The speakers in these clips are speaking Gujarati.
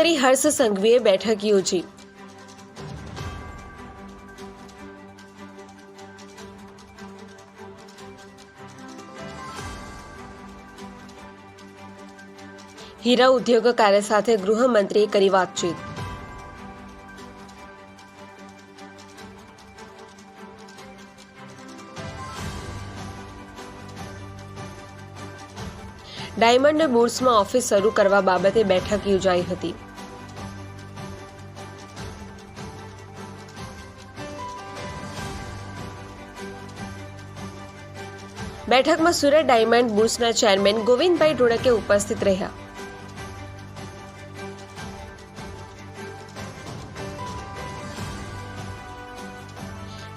હર્ષ સંઘવીએ બેઠક યોજી. હીરા ઉદ્યોગકારો સાથે ગૃહમંત્રીએ કરી વાતચીત. ડાયમંડ બુર્સમાં ઓફિસ શરૂ કરવા બાબતે બેઠક યોજાઈ હતી. બેઠકમાં સુરત ડાયમંડ બુર્સના ચેરમેન ગોવિંદભાઈ ઢોળકે ઉપસ્થિત રહ્યા.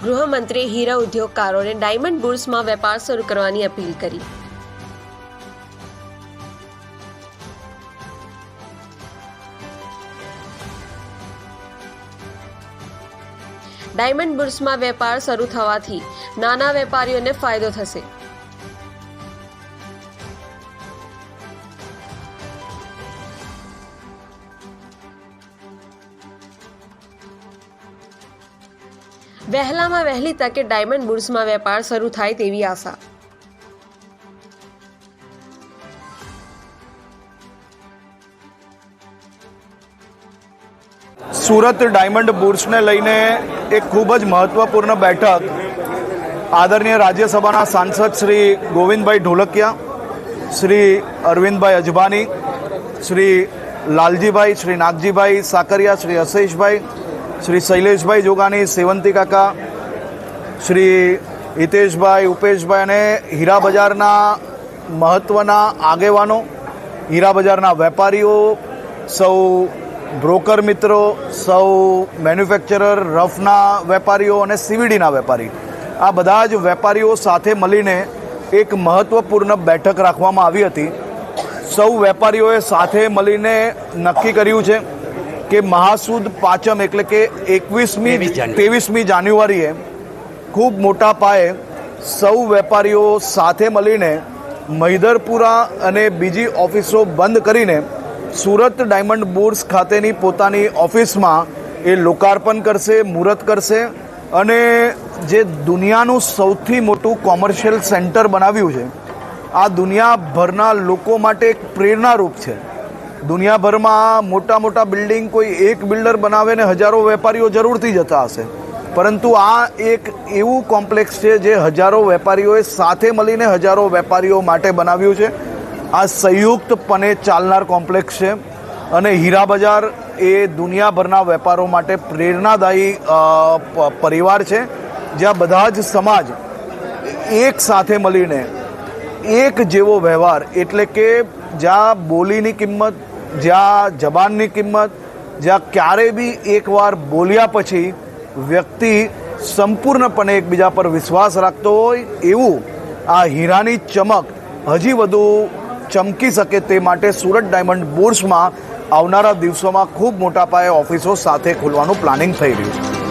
ગૃહમંત્રીએ હીરા ઉદ્યોગકારોને ડાયમંડ બુર્સમાં વેપાર શરૂ કરવાની અપીલ કરી. ડાયમંડ બુર્સમાં વેપાર શરૂ થવાથી નાના વેપારીઓને ફાયદો થશે. વહેલામાં વહેલી તકે ડાયમંડ બુર્સમાં વેપાર શરૂ થાય તેવી આશા. સુરત ડાયમંડ બુર્સને લઈને એક ખૂબ જ મહત્વપૂર્ણ બેઠક આદરણીય રાજ્યસભાના સાંસદ શ્રી ગોવિંદભાઈ ઢોલકિયા, શ્રી અરવિંદભાઈ અજબાની, શ્રી લાલજીભાઈ, શ્રી નાગજીભાઈ સાકરિયા, શ્રી અશેષભાઈ શ્રી શૈલેષભાઈ જોગાની સેવંતી કાકા, શ્રી હિતેશભાઈ, ઉપેશભાઈ અને હીરા બજારના મહત્ત્વના આગેવાનો, હીરા બજારના વેપારીઓ, સૌ બ્રોકર મિત્રો સૌ મેન્યુફેક્ચરર રફના વેપારીઓ અને સીવીડીના વેપારી. આ બધા જ વેપારીઓ સાથે મળીને એક મહત્ત્વપૂર્ણ બેઠક રાખવામાં આવી હતી. સૌ વેપારીઓએ સાથે મળીને નક્કી કર્યું છે કે મહાસુદ પાંચમ એટલે કે એકવીસમી ત્રેવીસમી જાન્યુઆરીએ ખૂબ મોટા પાયે સૌ વેપારીઓ સાથે મળીને મહિધરપુરા અને બીજી ઓફિસો બંધ કરીને સુરત ડાયમંડ બુર્સ ખાતેની પોતાની ઓફિસમાં એ લોકાર્પણ કરશે, મુહૂર્ત કરશે અને જે દુનિયાનું સૌથી મોટું કોમર્શિયલ સેન્ટર બનાવ્યું છે, આ દુનિયાભરના લોકો માટે એક પ્રેરણારૂપ છે. દુનિયાભરમાં મોટા મોટા બિલ્ડિંગ કોઈ એક બિલ્ડર બનાવે ને હજારો વેપારીઓ જરૂરથી જતા હશે. પરંતુ આ એક એવું કોમ્પ્લેક્સ છે જે હજારો વેપારીઓએ સાથે મળીને હજારો વેપારીઓ માટે બનાવ્યું છે. આ સંયુક્તપણે ચાલનાર કોમ્પ્લેક્સ છે અને હીરા બજાર એ દુનિયાભરના વેપારો માટે પ્રેરણાદાયી પરિવાર છે. જ્યાં બધા જ સમાજ એક સાથે મળીને એક જેવો વ્યવહાર એટલે કે જ્યાં બોલીની કિંમત, જ્યાં જબાનની કિંમત, જ્યાં ક્યારે બી એકવાર બોલ્યા પછી વ્યક્તિ સંપૂર્ણપણે એકબીજા પર વિશ્વાસ રાખતો હોય એવું આ હીરાની ચમક હજી વધુ ચમકી શકે તે માટે સુરત ડાયમંડ બોર્સમાં આવનારા દિવસોમાં ખૂબ મોટા પાયે ઓફિસો સાથે ખોલવાનું પ્લાનિંગ થઈ રહ્યું છે.